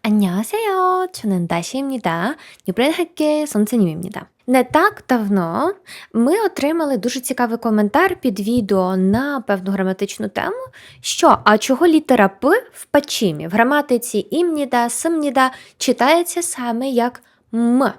안녕하세요. 저는 다시입니다. 뉴브랜학계 선생님입니다. Не так давно ми отримали дуже цікавий коментар під відео на певну граматичну тему, що а чого літера П в пачімі в граматиці імніда, симніда читається саме як М.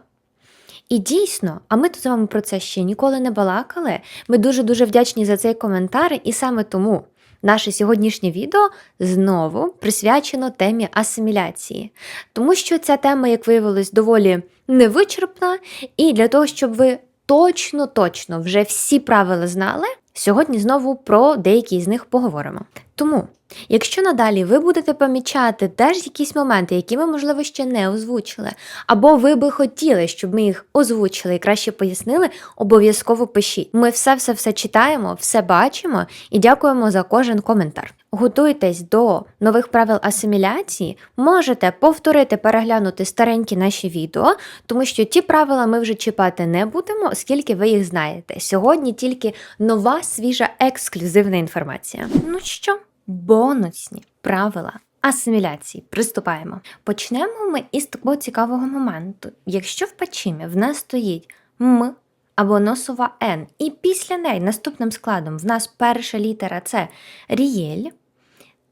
І дійсно, а ми тут з вами про це ще ніколи не балакали. Ми дуже-дуже вдячні за цей коментар, і саме тому наше сьогоднішнє відео знову присвячено темі асиміляції. Тому що ця тема, як виявилось, доволі невичерпна, і для того, щоб ви точно-точно вже всі правила знали, сьогодні знову про деякі з них поговоримо. Тому, якщо надалі ви будете помічати теж якісь моменти, які ми, можливо, ще не озвучили, або ви би хотіли, щоб ми їх озвучили і краще пояснили, обов'язково пишіть. Ми все-все-все читаємо, все бачимо і дякуємо за кожен коментар. Готуйтесь до нових правил асиміляції, можете повторити переглянути старенькі наші відео, тому що ті правила ми вже чіпати не будемо, оскільки ви їх знаєте. Сьогодні тільки нова, свіжа, ексклюзивна інформація. Ну що, бонусні правила асиміляції. Приступаємо. Почнемо ми із такого цікавого моменту. Якщо в пачімі в нас стоїть м або носова Н, і після неї наступним складом в нас перша літера це рієль,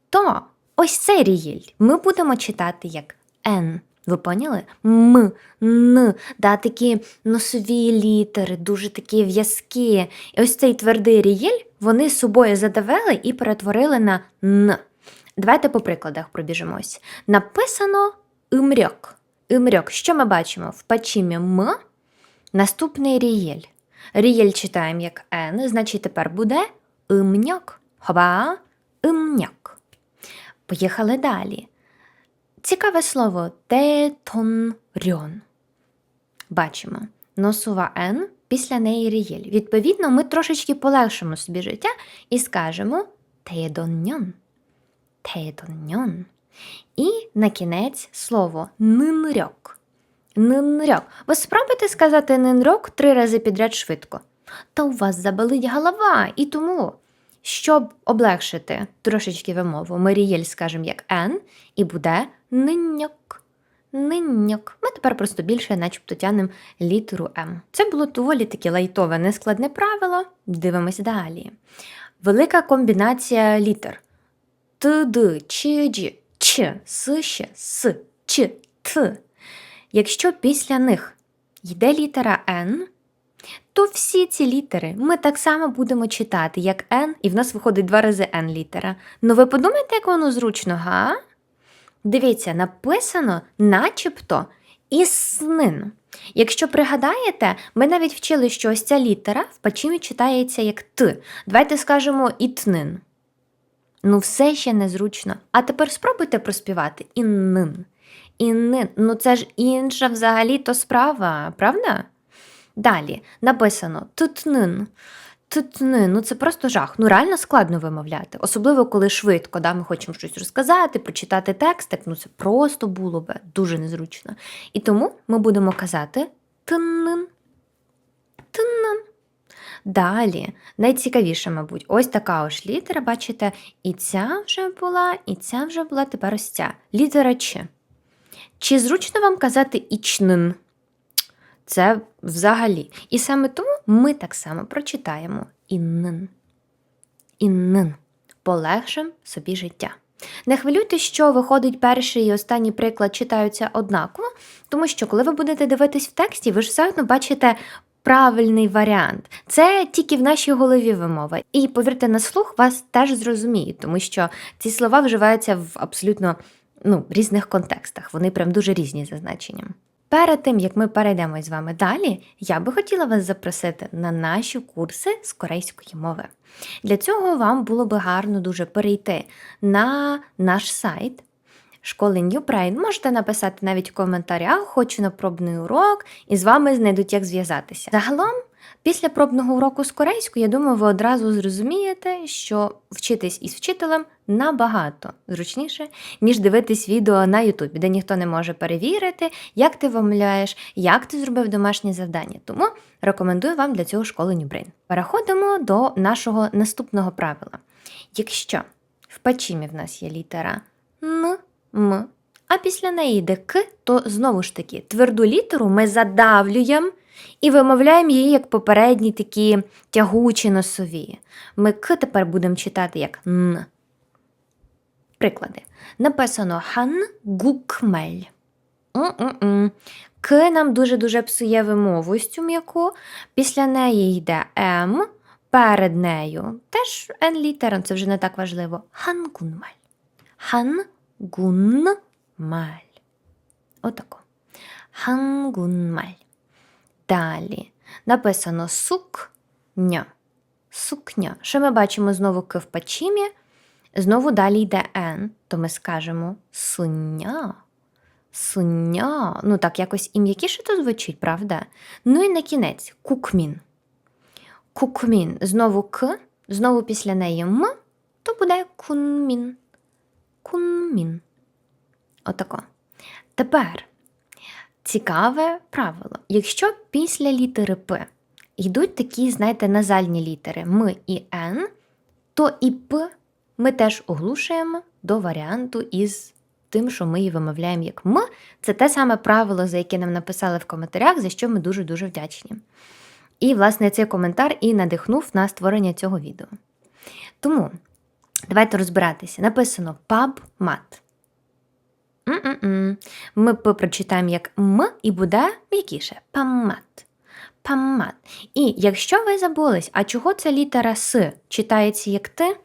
то ось цей рієль ми будемо читати як Н. Ви поняли? М, Н, да, такі носові літери, дуже такі в'язкі. І ось цей твердий рієль вони з собою задавили і перетворили на Н. Давайте по прикладах пробіжимось. Написано імрьок. Імрьок. Що ми бачимо? В пачімі М наступний рієль. Рієль читаємо як Н, значить тепер буде імньок. Хоба, імньок. Поїхали далі. Цікаве слово тетонрьон. Бачимо. Носова Н, після неї рієль. Відповідно, ми трошечки полегшимо собі життя і скажемо тедоньон. Тедоньон. І на кінець слово нинрьок. Нинрьок. Ви спробуйте сказати нинрьок три рази підряд швидко. Та у вас заболить голова, і тому, щоб облегшити трошечки вимову, ми рієль скажемо як Н, і буде ниньок. Ниньок. Ми тепер просто більше, начебто, тянемо літеру М. Це було доволі таке лайтове, нескладне правило. Дивимось далі. Велика комбінація літер. Т, Д, Ч, Дж, Ч, С, Щ, С, Ч, Т. Якщо після них йде літера Н, то всі ці літери ми так само будемо читати, як Н, і в нас виходить два рази Н літера. Ну ви подумайте, як воно зручно, га? Дивіться, написано начебто існин. Якщо пригадаєте, ми навіть вчили, що ось ця літера в пачімі читається як Т. Давайте скажемо ітнин. Ну, все ще незручно. А тепер спробуйте проспівати іннин. Іннин. Ну це ж інша взагалі-то справа, правда? Далі написано тутнин. Тутнин. Ну це просто жах. Ну реально складно вимовляти. Особливо, коли швидко да, ми хочемо щось розказати, прочитати текст, так ну це просто було би дуже незручно. І тому ми будемо казати тиннин. Тиннин. Далі, найцікавіше, мабуть, ось така ось літера, бачите, і ця вже була, і ця вже була, тепер ось ця. Літера Ч. Чи зручно вам казати ічнин? Це взагалі. І саме тому ми так само прочитаємо іннин. Іннин. Полегшим собі життя. Не хвилюйтесь, що виходить перший і останній приклад читаються однаково, тому що, коли ви будете дивитись в тексті, ви ж все одно бачите правильний варіант. Це тільки в нашій голові вимова. І повірте на слух, вас теж зрозуміють, тому що ці слова вживаються в абсолютно ну, різних контекстах. Вони прям дуже різні за значенням. Перед тим, як ми перейдемо з вами далі, я би хотіла вас запросити на наші курси з корейської мови. Для цього вам було би гарно дуже перейти на наш сайт школи New Brain. Можете написати навіть в коментарях, хочу на пробний урок, і з вами знайдуть, як зв'язатися. Загалом, після пробного уроку з корейською, я думаю, ви одразу зрозумієте, що вчитись із вчителем набагато зручніше, ніж дивитись відео на Ютубі, де ніхто не може перевірити, як ти вимовляєш, як ти зробив домашнє завдання. Тому рекомендую вам для цього школу New Переходимо до нашого наступного правила. Якщо в пачімі в нас є літера Н, М, а після неї йде К, то знову ж таки тверду літеру ми задавлюємо і вимовляємо її як попередні такі тягучі носові. Ми К тепер будемо читати як Н. Приклади. Написано хан гукмель. К нам дуже-дуже псує вимову цю м'яку. Після неї йде М, перед нею теж Н літера, це вже не так важливо. Хангунмаль. Хангунмаль. Отако. Хангунмаль. Далі написано сукня. Сукня. Що ми бачимо знову К в пачімі? Знову далі йде Н, то ми скажемо суня. Суня. Ну так, якось і м'якіше то звучить, правда? Ну і на кінець кукмін. Кукмін. Знову К, знову після неї М, то буде кунмін. Кунмін. Отако. Тепер цікаве правило. Якщо після літери П йдуть такі, знаєте, назальні літери М і Н, то і П ми теж оглушуємо до варіанту із тим, що ми її вимовляємо як М. Це те саме правило, за яке нам написали в коментарях, за що ми дуже-дуже вдячні. І, власне, цей коментар і надихнув на створення цього відео. Тому давайте розбиратися. Написано PubMat. Ми прочитаємо як М і буде м'якіше. Паммат. Паммат. І якщо ви забулись, а чого ця літера С читається як Т,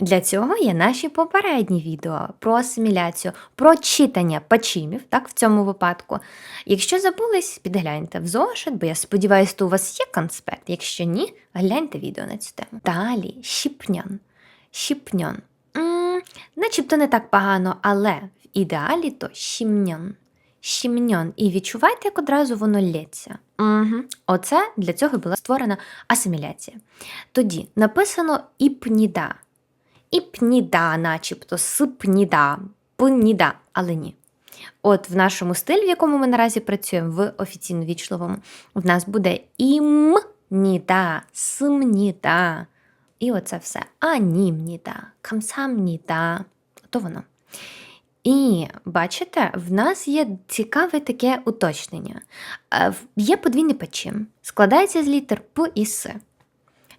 для цього є наші попередні відео про асиміляцію, про читання пачимів, так, в цьому випадку. Якщо забулись, підгляньте в зошит, бо я сподіваюся, то у вас є конспект. Якщо ні, гляньте відео на цю тему. Далі щіпнян. Щіпнян. Начебто не так погано, але в ідеалі то щімнян. Щімнян. І відчувайте, як одразу воно лється. Угу. Оце для цього була створена асиміляція. Тоді написано іпніда. Іпніда, начебто, сипніда, пніда, але ні. От в нашому стилі, в якому ми наразі працюємо, в офіційно вічливому, в нас буде імніда, симніда. І оце все. Анімніда, камсамніда. То воно. І бачите, в нас є цікаве таке уточнення. Е, Є подвійний печим, складається з літер П і С.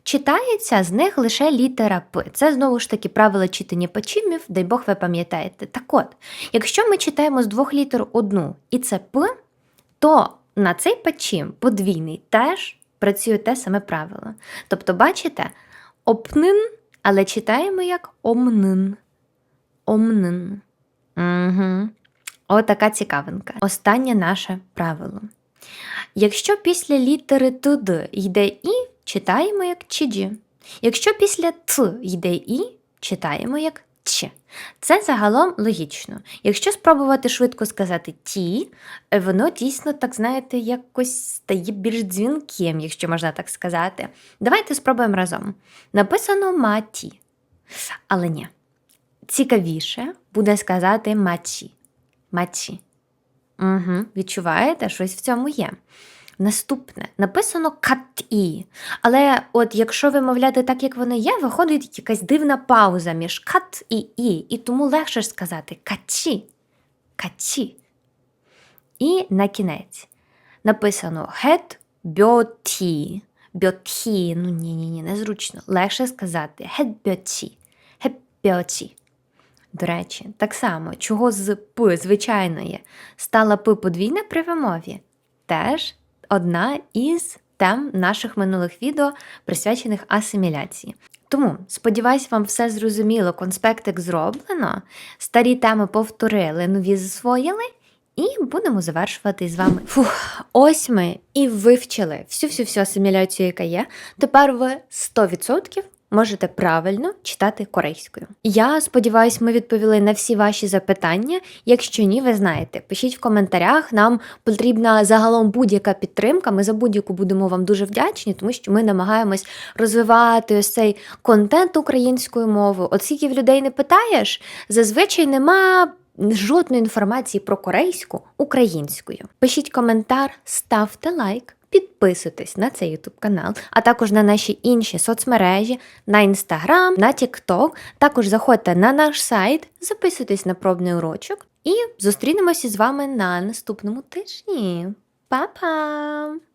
Читається з них лише літера П. Це знову ж таки правила читання пачимів, дай Бог ви пам'ятаєте. Так от, якщо ми читаємо з двох літер одну і це П, то на цей пачим подвійний теж працює те саме правило. Тобто, бачите, опнин, але читаємо як омнин. Омнин. Угу. Отака цікавинка. Останнє наше правило. Якщо після літери ТД йде І, читаємо як чіджі. Якщо після Т йде І, читаємо як Ч. Це загалом логічно. Якщо спробувати швидко сказати ті, воно дійсно, так знаєте, якось стає більш дзвінким, якщо можна так сказати. Давайте спробуємо разом. Написано маті. Але ні. Цікавіше буде сказати мачі. Мачі. Угу, відчуваєте, щось в цьому є. Наступне написано кат-і. Але от якщо вимовляти так, як воно є, виходить якась дивна пауза між кат і і, і тому легше сказати качі. Качі. І на кінець написано гет бьоті. Бьоті. Ну ні, ні, незручно. Легше сказати гет бьоті. Гет бьоті. До речі, так само, чого з П звичайної стала П подвійна при вимові, теж одна із тем наших минулих відео, присвячених асиміляції. Тому, сподіваюсь, вам все зрозуміло, конспектик зроблено, старі теми повторили, нові засвоїли, і будемо завершувати з вами. Фух, ось ми і вивчили всю-всю-всю асиміляцію, яка є. Тепер ви 100% можете правильно читати корейською. Я сподіваюся, ми відповіли на всі ваші запитання. Якщо ні, ви знаєте, пишіть в коментарях. Нам потрібна загалом будь-яка підтримка. Ми за будь-яку будемо вам дуже вдячні, тому що ми намагаємось розвивати ось цей контент українською мовою. От скільки в людей не питаєш, зазвичай нема. Жодної інформації про корейську українською. Пишіть коментар, ставте лайк, підписуйтесь на цей YouTube канал, а також на наші інші соцмережі, на Instagram, на TikTok. Також заходьте на наш сайт, записуйтесь на пробний урочок І зустрінемося з вами на наступному тижні. Па-па!